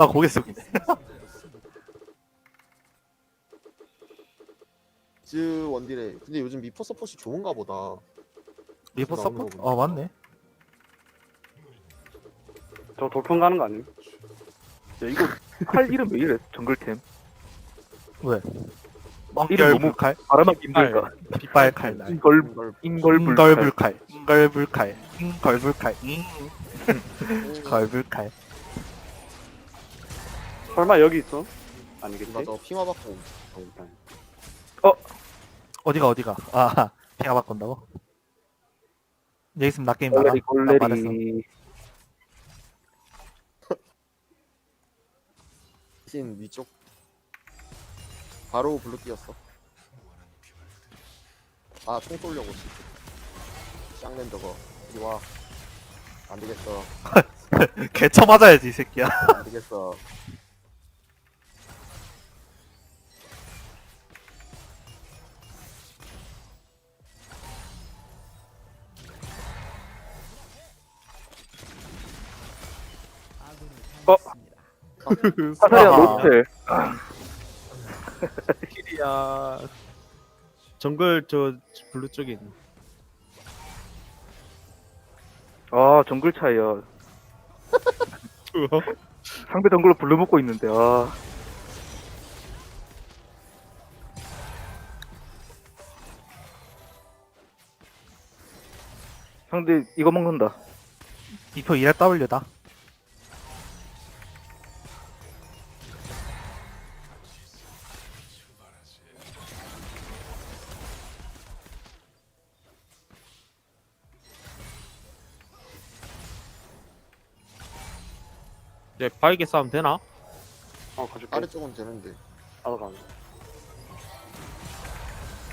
나 고개 숙이네. 즈 원딜에 근데 요즘 미포 서폿이 좋은가 보다. 나오는 서포트? 거구나. 어 맞네. 저 돌풍 가는 거 아님? 야 이거 칼 이름 왜 이래 정글템 왜? 이름 너무 멍결불칼, 발음하기 힘들까 빗발 칼 날, 인걸 인걸불 인걸불칼, 인걸불칼, 인걸불칼, 인걸불칼. 설마 여기 있어? 아니겠지? 맞아 핑화 받고 어디가 어디가? 아, 핑화 바꾼다고? 여기 있으면 나 게임 나가. 골레리 나 말했어. 골레리 신 위쪽 바로 블루 뛰었어. 아총 쏠려고 쌍낸 저거 이리 와. 안 되겠어. 개쳐 맞아야지 이 새끼야. 안 되겠어. 사사리아 아하. 노텔 힐이야. 정글 저 블루 쪽에 있는. 아 정글 차이야 상대 정글로 불러 먹고 있는데 아 상대 이거 먹는다 이표 2의 W다. 이제 바이게 싸움 되나? 어 가줄게 아래쪽은 되는데 나도 가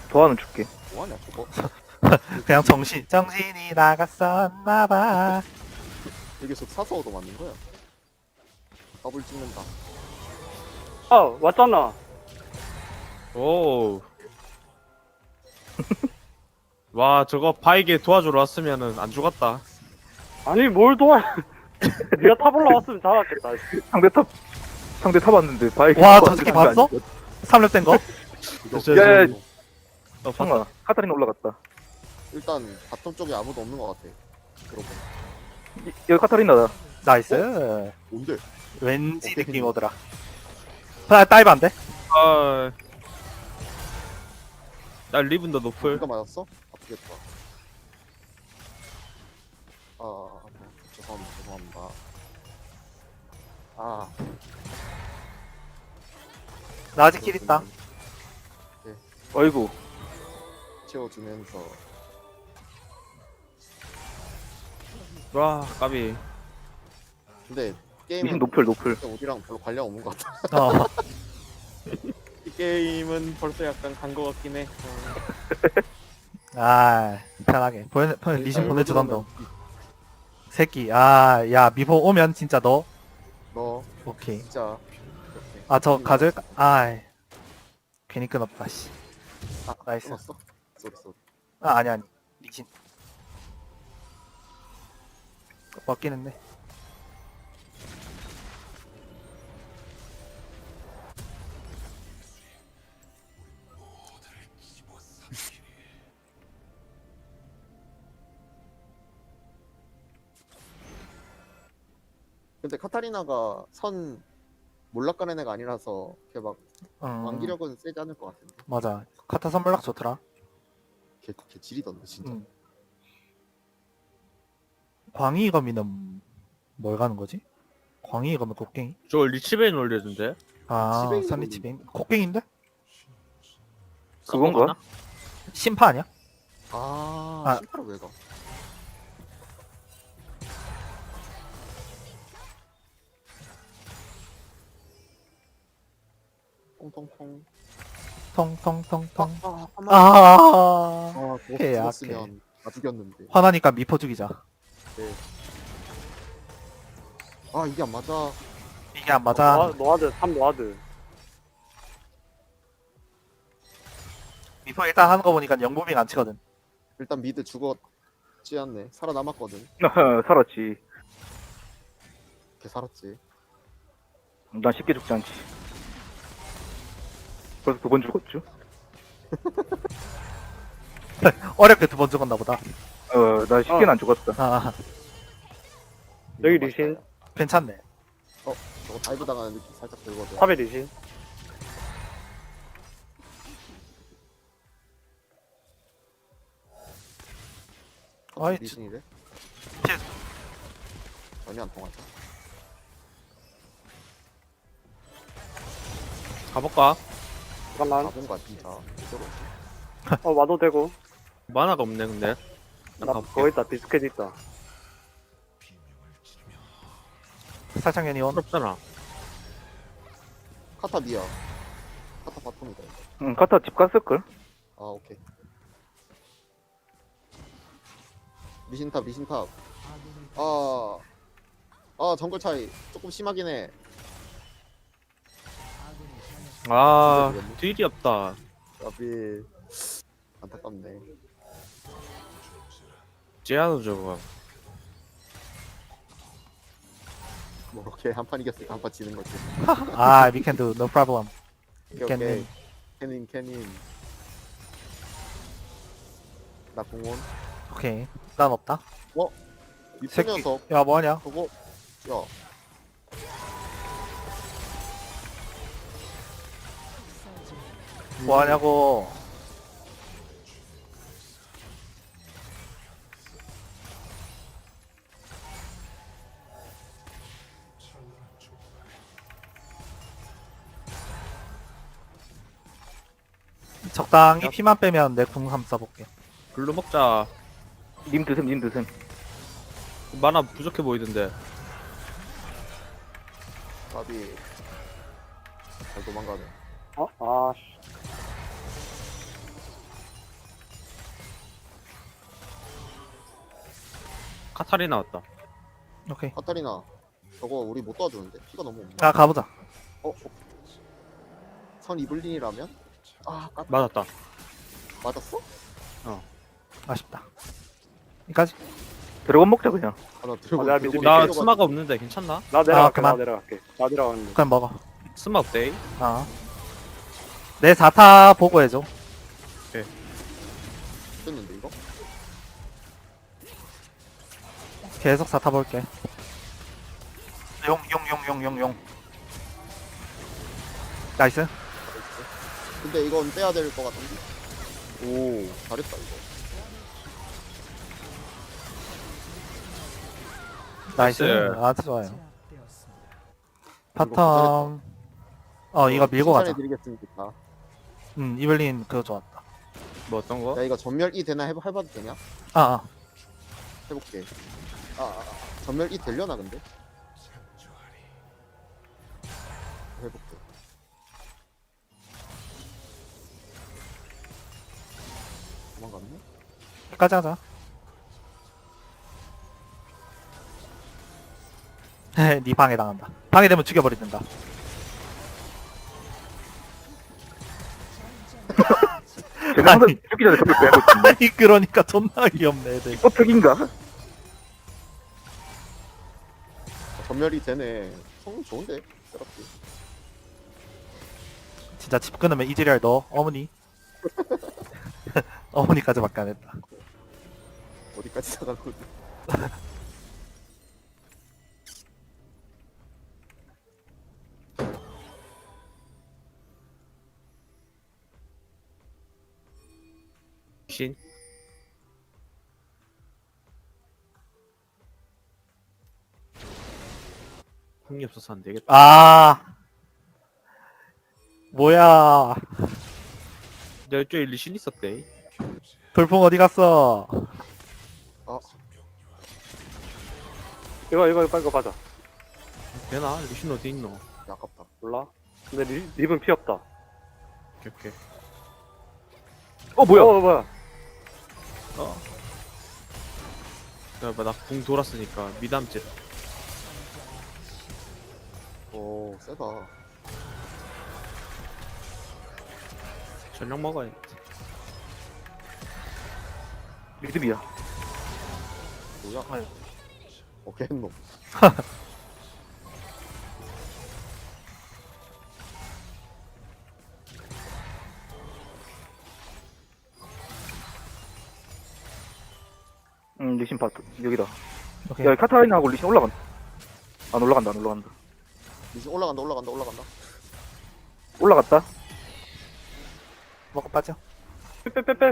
도와는 줄게 뭐하냐 저거? 그냥 정신 정신이 나갔었나봐. 이게 속 사서도 맞는 거야. 더블 찍는다. 아 왔잖아 오. 와 저거 바이게 도와주러 왔으면은 안 죽었다. 아니 뭘 도와 네가 탑 올라왔으면 잡았겠다 상대 탑 상대 탑 왔는데 바이크 와, 탑저 새끼 봤어? 3렙 된 거? 야, 야, 어. 상아 카타린 올라갔다 일단 바텀 쪽에 아무도 없는 것 같아. 그러고 이- 여기 카타리나다 나이스. 뭔데? 왠지. 느낌 오더라. 아, 다이브 안 돼? 아. 나 리븐더 노플. 누가 맞았어? 아프겠다. 아, 아, 아, 죄송합니다. 아, 나 아직 킬 있다. 어이구 채워주면서 와 까비. 근데 미신 게임은 노플 노플 우리랑 별로 관련 없는 것 같아. 어. 이 게임은 벌써 약간 간거 같긴 해. 아, 편하게. 보내, 보내, 리신 보내주던데. 새끼. 아, 야, 미포 오면 진짜 너. 너 오케이. 진짜 이렇게. 아, 저 가져올까? 아, 괜히 끊었다, 씨. 아, 나이스. 끊었어? 쏘리 쏘리. 아, 아니, 아니. 리신. 했네. 근데 카타리나가 선 몰락가는 애가 아니라서 걔막 음, 완기력은 세지 않을 것 같은데. 맞아. 카타 선물락 좋더라. 걔, 걔 지리던데 진짜. 음. 광희 거미는 뭘 가는 거지? 광희 거미 곡괭이? 저 리치베인 올려준대. 아, 선리치뱅. 곡괭인데? 그건가? 심파 아니야? 아, 아. 심파를 왜 가? 통통통. 통통통통. 아, 아, 아, 아, 아, 해야, 죽었으면 다 죽였는데. 화나니까 미포 죽이자. 아 이게 안 맞아. 이게 안 맞아. 노아, 노아드 3 노아드 미포 일단 하는 거 보니까 영무빙 안 치거든. 일단 미드 죽었지 않네. 살아남았거든. 살았지 걔 살았지. 난 쉽게 죽지 않지. 벌써 두 번 죽었죠? 어렵게 두 번 죽었나 보다. 어, 나 쉽게는 안 죽었다. 아, 여기 리신 괜찮네. 저거 다이브 당하는 느낌 살짝 들거든. 탑에 리신 아이, 리신이래? 쟤- 전혀 안 통하죠. 가볼까? 잠깐만. 어 와도 되고 만화가 없네 근데 난나 그거 있다 디스켓 있다 살짝 애니온. 부럽잖아 카타 미야. 카타 바텀이다. 응, 카타 집 갔을걸? 아 오케이. 리신탑 리신탑. 아. 아 정글 차이 조금 심하긴 해. 아 딜이 없다 야비 안타깝네. 쟤야도 저거 뭐 이렇게 한판 이겼으니까 한 판 지는 거지. 아, we can do, no problem. 오케이 캐닌. 오케이. 캐닌 캐닌. 나 공원. 오케이. 난 없다. 이 새끼. 녀석 야, 뭐하냐? 저거 야 뭐하냐고. 적당히 피만 빼면 내궁 한번 써볼게. 글로 먹자 님 드셈, 님 드셈. 만화 부족해 보이던데 답이 잘 도망가네. 어? 아씨 카타리 나왔다 오케이. 카타리나 저거 우리 못 도와주는데 피가 너무 없네. 아, 가보자. 어? 어? 선 이블린이라면? 아 까... 맞았다 맞았어? 아쉽다. 여기까지. 드래곤 먹자, 그냥. 아나 들고 어, 내가 들고 나 때려가지고. 스마가 없는데 괜찮나? 나 내려갈게 그만. 나 내려갈게 나 내려가는데 그냥 먹어. 스마 없대 아. 내 4타 보고 해줘. 됐는데 이거? 계속 4타 볼게. 용, 용, 용, 용, 용, 용. 나이스. 근데 이건 빼야 될 것 같은데? 오 잘했다 이거 나이스. 나이스. 아주 좋아요. 바텀. 어, 이거 밀고 가자. 칭찬해드리겠습니다 음, 이블린 그거 좋았다. 뭐 어떤 거? 야 이거 전멸 E 되나 해봐, 해봐도 되냐? 아, 아. 해볼게 아, 아, 아 전멸 E 되려나 근데? 해볼게 도망갔네? 끝까지 하자. 헤헤, 네 방해 당한다. 방해되면. 제가 항상 아니. 죽기 전에 저기 빼고. 아니, 그러니까 존나 귀엽네, 애들. 어떻인가? 전멸이 되네 성능 좋은데? 세라피 진짜 집 끊으면 이지랄 너, 어머니. 어머니까지 밖에 안 했다. 어디까지 나가고 신 흥이 없어서 안 되겠다 아. 뭐야. 내 이쪽에 리신 있었대 돌풍 어디 갔어? 아 이거 이거 이거 이거 가자 되나? 리신 어디 있노? 야, 아깝다 몰라 근데 리, 립은 피 없다 오케이 오케이 어, 뭐야? 어 뭐야 어 야봐 나궁 돌았으니까 미담질 오 세다 전력 먹어야지. 믿음이야. 뭐야 어깨놈 응, 음, 리신 파트. 여기다. 오케이. 야, 카타리나하고 리신 올라간다. 안 올라간다, 안 올라간다. 리신 올라간다 올라간다 올라간다 올라갔다 먹고 빠져. 빼빼빼빼.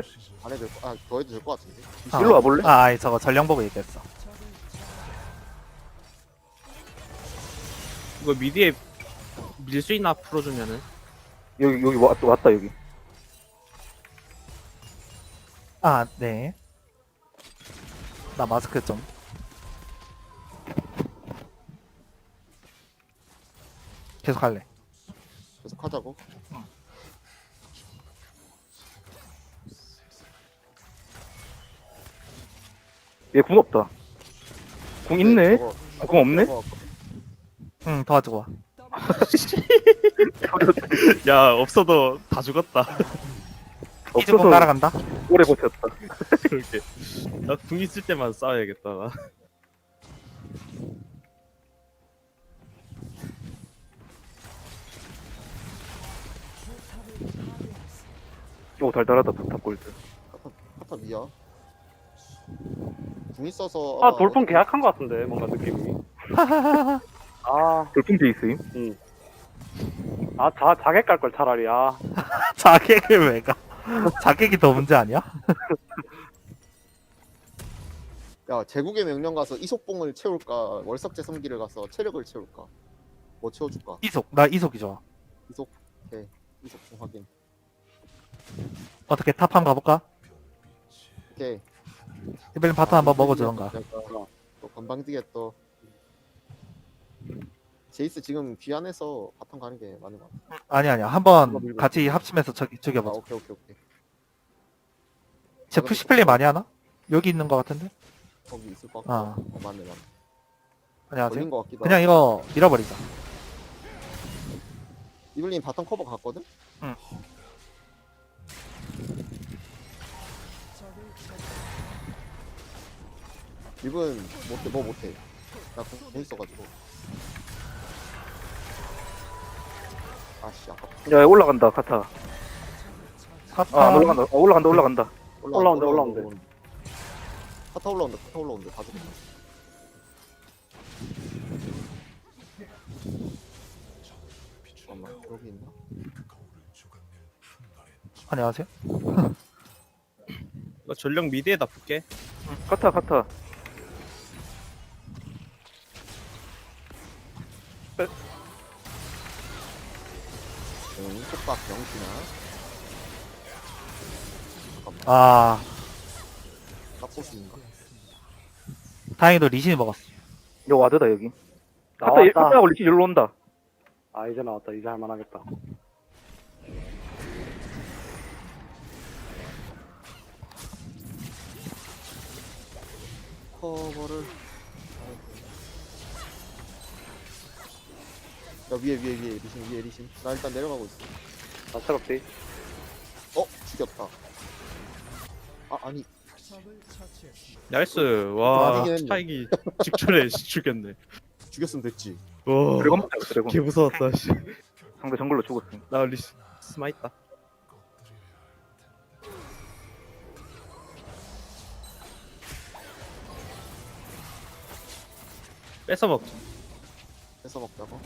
안 해도 될거 아 더 해도 될 것 같은데 아. 일로 와볼래? 아, 아이, 저거 전령 보고 얘기했어. 이거 미디에 밀 수 있나 풀어주면은 여기 여기 왔, 왔다 여기 아, 네. 나 마스크 좀. 계속 할래. 계속 하자고? 얘 궁 없다. 궁 있네? 저거- 아, 궁 없네? 저거 응, 도와주고 와. 야 없어도 다 죽었다. 없어서 날아간다. 오래 버텼다. 그렇게. 나궁 있을 때만 싸워야겠다 나 오 달달하다 탑 골드 카타 미야 궁 있어서 아 돌풍 계약한 것 같은데 뭔가 느낌이. 아, 돌풍 베이스임 아, 자, 자객 갈걸 차라리, 아. 자객을 왜 가? 자객이 더 문제 아니야? 야 제국의 명령 가서 이속봉을 채울까 월삭제 섬기를 가서 체력을 채울까 뭐 채워줄까 이속. 나 이속이 좋아. 이속 오케이 이속봉 확인 어떻게 탑 한번 가볼까? 오케이 이벨린 바텀 한번 먹어주던가. 또 건방지게 또 제이스 지금 귀환해서 바텀 가는 게 맞는 것 같아 아니 아니야. 한번 같이 합치면서 저기 아 죽여보자. 오케이 오케이 오케이 쟤 푸시플레이 많이 하나? 여기 있는 거 같은데? 거기 있을 것 같고 아. 어, 맞네 맞네 안녕하세요. 걸린 것 같기도 그냥 이거 밀어버리자. 이블린 바텀 커버 갔거든? 응. 이분 못해 뭐 못해. 나공 공 있어가지고. 아씨 아깝다. 야 올라간다 카타. 탑아안 올라간다. 어, 올라간다 올라간다. 올라온대, 올라온대. 타타 올라온다 타타 올라온다. 다 죽었다 잠깐만 여기 있나? 안녕하세요. 나 전령 미디에다 붙게. 카타 카타 응 속박 명신아 잠깐만 아, 깝보스인가? 다행히도 리신이 먹었어. 여 와드다 여기 카타 나왔다. 카타하고 리치 일로 온다 아, 이제 나왔다. 이제 할만하겠다. 커버를 야 위에 위에 위에 리신 위에 리신. 나 일단 내려가고 있어. 나 차갑대. 어? 죽였다. 아 아니. 나이스. 와 아니긴 했네. 차이기 직전에 죽였네. 죽였으면 됐지. 와. 드래곤 먹자 드래곤. 개 무서웠다 씨. 상대 정글로 죽었음. 나 리스 스마 있다. 뺏어 먹자. 뺏어 먹자고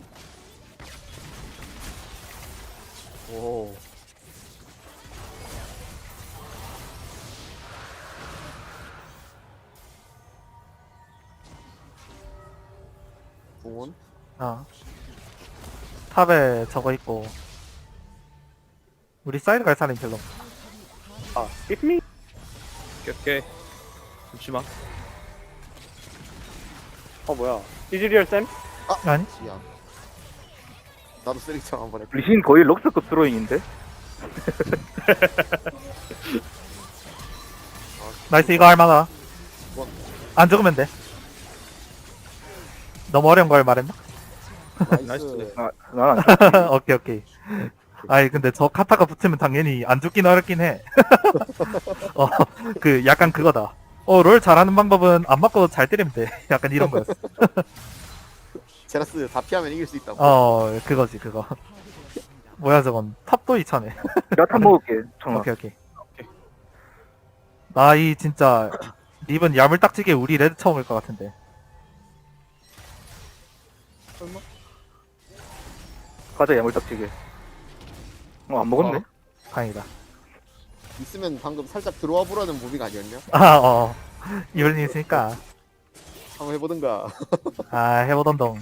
오 궁원 아. 탑에 저거 있고. 우리 사이드 갈 사람이 별로. 없어. 아, hit me? 오케이 잠시만 어, 뭐야. 이즈리얼 쌤? 아니? 지야 나도 쓰레기장 한번 해볼게 리신 거의 럭스급 드로잉인데 나이스 이거 할만하. 뭐? 안 죽으면 돼. 너무 어려운 걸 말했나? 나이스 아 난안 오케이 오케이. 아이 근데 저 카타가 붙으면 당연히 안 죽긴 어렵긴 해. 어그 약간 그거다. 어롤 잘하는 방법은 안 맞고 잘 때리면 돼. 약간 이런 거였어. 제라스 다 피하면 이길 수 있다고 어 그거지 그거. 뭐야 저건 탑도 이차네. 야탑 먹을게 청아 오케이 오케이. 나 이 진짜 립은 야물딱지게 우리 레드 처음 올 것 같은데. 설마? 가자 야물딱지게. 어 안 먹었네. 어. 다행이다. 있으면 방금 살짝 들어와 보라는 무빙 아니었냐? 아, 어. 이블린 있으니까. 한번 해보든가. 아, 해보던 동.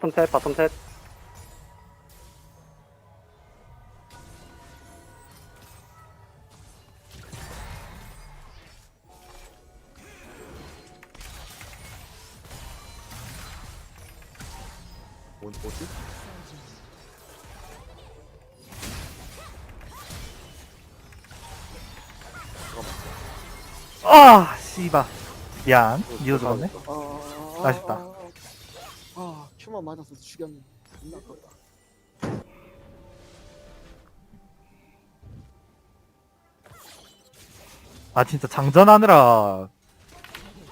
바텀 셋 바텀 셋 뭐, 뭐지? 아, 씨바. 미안. 죽었네. 아, 아쉽다. 아, 아, 큐만 맞아서 죽였네. 존나 아깝다. 아, 진짜 장전하느라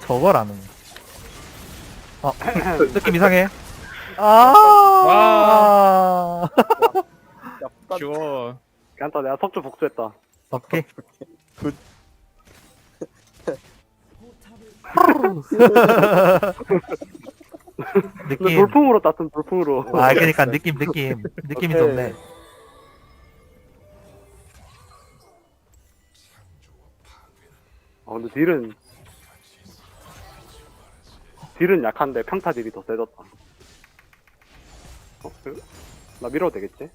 저거라는. 어, 느낌 이상해. 아, 야, 북한 귀여워. 괜찮다 내가 석주 복수했다 오케이. 느낌. 돌풍으로 땄음 돌풍으로 아, 그러니까 느낌, 느낌, 느낌이 오케이. 좋네. 아 근데 딜은 딜은 약한데 평타 딜이 더 세졌다 어? 그- 나 밀어도 되겠지?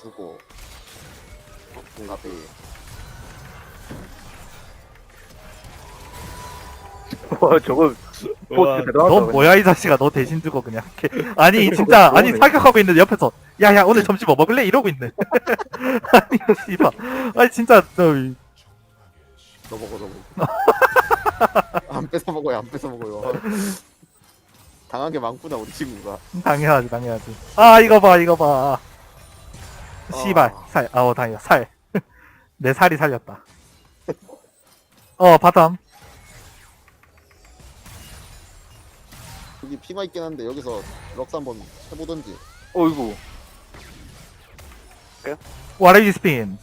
주고. 앞에 와 저거. 포스 대단하다. 넌 뭐야 이 자식아 너 대신 주고 그냥 이렇게. 아니 진짜 아니 사격하고 있는데 옆에서 야야 오늘 점심 뭐 먹을래 이러고 있네 아니 씨발 아니 진짜 너 너 먹어, 너 먹어. 안 뺏어 먹어요, 안 뺏어 먹어요. 당한 게 많구나, 우리 친구가. 당연하지 당연하지 아 이거 봐 이거 봐 씨발 아. 살 아우 다행이다 살 내 살이 살렸다 어 바텀 여기 피가 있긴 한데, 여기서 럭스 한번 해보던지. 어이구. 와레비 스핀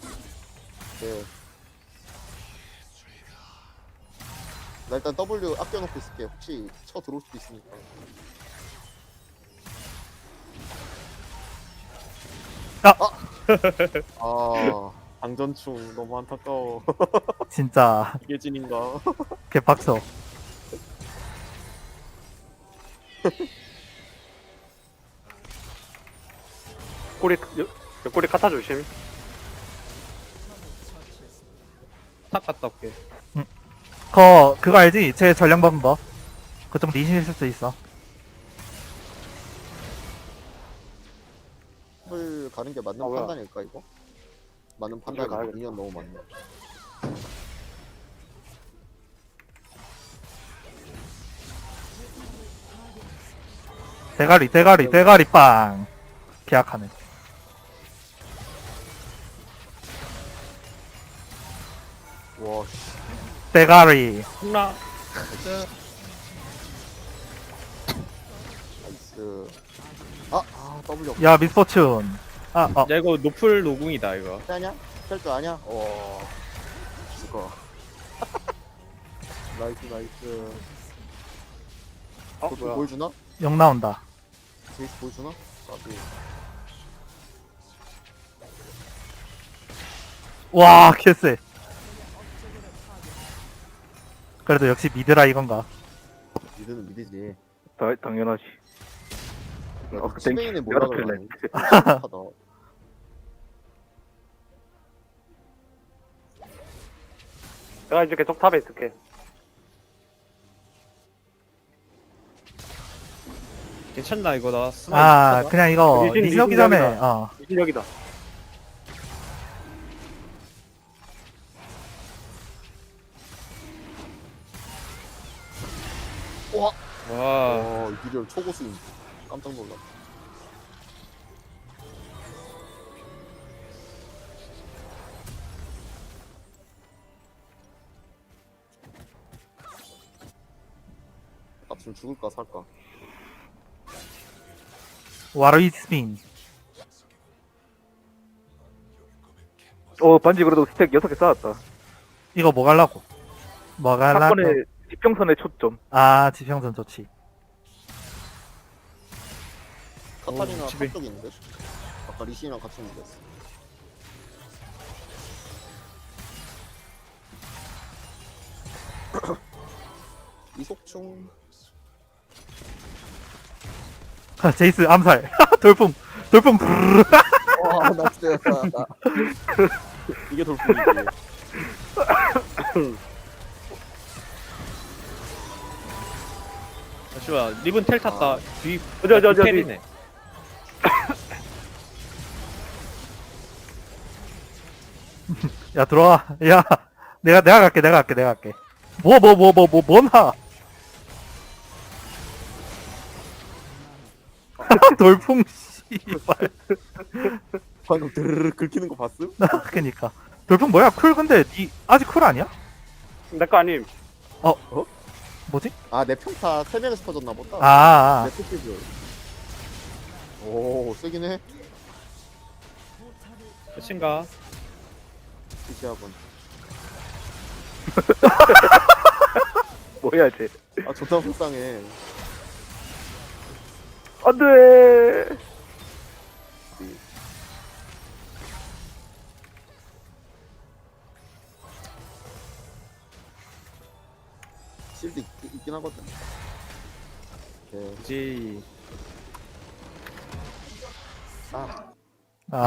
네. 나 일단 W 아껴놓고 있을게. 혹시 쳐 들어올 수도 있으니까. 아, 방전충 너무 안타까워. 진짜 이게 진인가? 개빡쳐 꼬리 여- 옆구리 카타 조심 탁 갔다 올게. 거 그거 알지? 제 전령 먹은 거 그거 좀 리신일 수도 있어 풀 가는 게 맞는 아, 뭐야. 판단일까, 이거? 맞는 판단이 가야겠다. 미니언 너무 많네. 대가리 대가리 대가리 빵 계약하네 와, 씨. 대가리 나 나이스. 아, 아, W 없 야 미스포춘 아 어. 야 이거 노플 노궁이다 이거. 아냐? 셀도 아냐? 어. 죽어. 나이스, 나이스. 어그 뭐야 보여주나? 영 나온다 제이스 보여주나? 까비. 와 개쎄 그래도 역시 미드라 이건가 미드는 미드지. 다, 당연하지. 야, 어, 그 땡- 치메인에 뭐라 내가 그러네. 하다. 내가 이제 계속 탑에 있을게 괜찮나 이거 나 스나. 아 있을까? 그냥 이거 리신, 리신 오기 리신 전에 여기다. 어 실력이다 와, 와. 와, 이 비디오 초고수인. 깜짝 놀랐. 값좀 죽을까 살까? 와르이 스핀 어 반지 그래도 스택 6개 쌓았다. 이거 뭐 갈라고? 뭐 갈라고? 사건의 지평선의 초점. 아 지평선 좋지. 카타리나 어, 집에. 탑쪽인데? 아까 리신이랑 같이 있는데. 이속충 아, 제이스 암살. 돌풍. 돌풍. 브르르 와 나 진짜 나 이게 돌풍이지. 잠시만 리븐 텔 탔다. 뒤 저, 저, 저, 텔이네. 야 들어와. 야 내가 내가 갈게 내가 갈게 내가 갈게. 뭐 뭐 뭐 뭐 뭐 뭐나 돌풍 씨발. 방금 드르르 긁히는 거 봤음? 그니까. 돌풍 뭐야? 쿨 근데 니 아직 쿨 아니야? 내 거 아님. 뭐지? 아 내 평타 3명에서 터졌나 보다. 아, 아, 내 토끼들 오 세긴 해. 몇인가? 이시학원 뭐야 쟤. 아 존나 불쌍해 안 돼. 실드 있, 있긴 하거든. 오케이. 그지. 아. 아